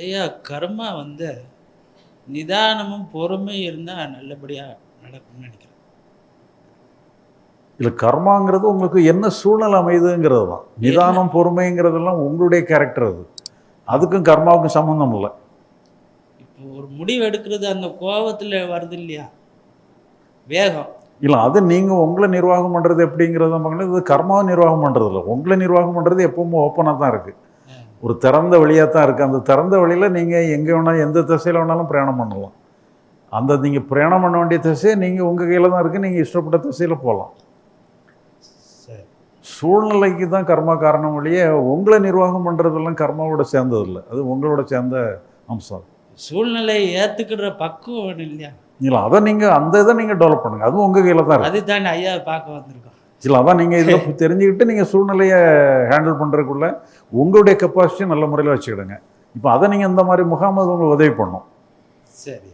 ஐயா கர்மா வந்து நிதானமும் பொறுமையும் இருந்தால் நல்லபடியாக நடக்கும்னு நினைக்கிறேன். இல்லை கர்மாங்கிறது உங்களுக்கு என்ன சூழ்நிலை அமையுதுங்கிறது தான். நிதானம் பொறுமைங்கிறதெல்லாம் உங்களுடைய கேரக்டர் அது. அதுக்கும் கர்மாவுக்கும் சம்மந்தம் இல்லை. இப்போ ஒரு முடிவு எடுக்கிறது அந்த கோபத்தில் வருது இல்லையா? வேகம். இல்லை அது நீங்கள் உங்களை நிர்வாகம் பண்ணுறது எப்படிங்கிறத பார்க்கணும் இது கர்மாவை நிர்வாகம் பண்ணுறது இல்லை உங்களை நிர்வாகம் பண்ணுறது எப்பவுமே ஓப்பனாக தான் இருக்குது ஒரு திறந்த வழியாக தான் இருக்குது அந்த திறந்த வழியில் நீங்கள் எங்கே வேணாலும் எந்த திசையில் வேணாலும் பிரயாணம் பண்ணலாம். அந்த நீங்கள் பிரயாணம் பண்ண வேண்டிய திசை நீங்கள் உங்கள் கையில் தான் இருக்குது நீங்கள் இஷ்டப்பட்ட திசையில் போகலாம் சூழ்நிலைக்கு தான் கர்மா காரணம் வழியே உங்களை நிர்வாகம் பண்ணுறதெல்லாம் கர்மாவோட சேர்ந்தது இல்லை அது உங்களோட சேர்ந்த அம்சம். சூழ்நிலையை ஏற்றுக்கிற பக்குவம் இல்லையா? இல்லை அதை நீங்கள் அந்த இதை நீங்கள் டெவலப் பண்ணுங்கள் அதுவும் உங்கள் கையில் தான் இருக்குது அது தானே ஐயா பார்க்க வந்திருக்கோம். இல்லை அதான் நீங்கள் இதில் தெரிஞ்சுக்கிட்டு நீங்கள் சூழ்நிலையை ஹேண்டில் பண்ணுறதுக்குள்ள உங்களுடைய கெப்பாசிட்டியை நல்ல முறையில் வச்சுக்கிடுங்க. இப்போ அதை நீங்கள் இந்த மாதிரி முகாமது உங்களுக்கு உதவி பண்ணும். சரி.